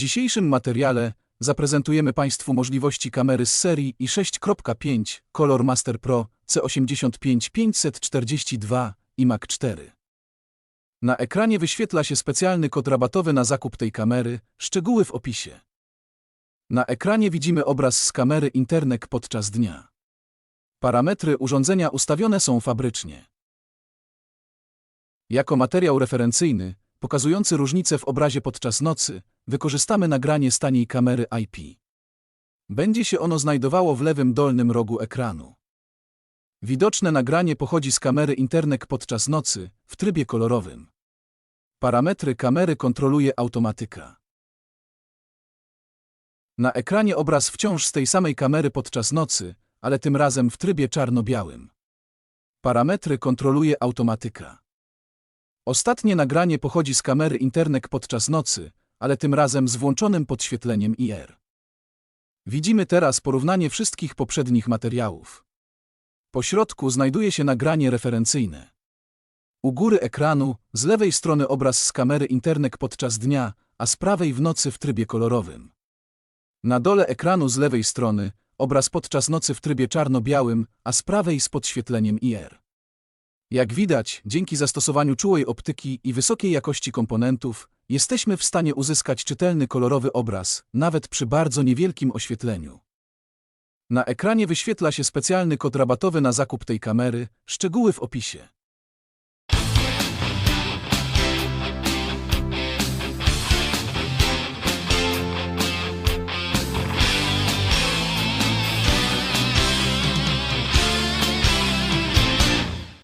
dzisiejszym materiale zaprezentujemy Państwu możliwości kamery z serii i6.5 Color Master Pro C85542 i Mark 4. Na ekranie wyświetla się specjalny kod rabatowy na zakup tej kamery, szczegóły w opisie. Na ekranie widzimy obraz z kamery Internek podczas dnia. Parametry urządzenia ustawione są fabrycznie. Jako materiał referencyjny, pokazujący różnice w obrazie podczas nocy, wykorzystamy nagranie z taniej kamery IP. Będzie się ono znajdowało w lewym dolnym rogu ekranu. Widoczne nagranie pochodzi z kamery Internek podczas nocy, w trybie kolorowym. Parametry kamery kontroluje automatyka. Na ekranie obraz wciąż z tej samej kamery podczas nocy, ale tym razem w trybie czarno-białym. Parametry kontroluje automatyka. Ostatnie nagranie pochodzi z kamery Internek podczas nocy, ale tym razem z włączonym podświetleniem IR. Widzimy teraz porównanie wszystkich poprzednich materiałów. Po środku znajduje się nagranie referencyjne. U góry ekranu, z lewej strony obraz z kamery Internek podczas dnia, a z prawej w nocy w trybie kolorowym. Na dole ekranu z lewej strony obraz podczas nocy w trybie czarno-białym, a z prawej z podświetleniem IR. Jak widać, dzięki zastosowaniu czułej optyki i wysokiej jakości komponentów, jesteśmy w stanie uzyskać czytelny kolorowy obraz, nawet przy bardzo niewielkim oświetleniu. Na ekranie wyświetla się specjalny kod rabatowy na zakup tej kamery, szczegóły w opisie.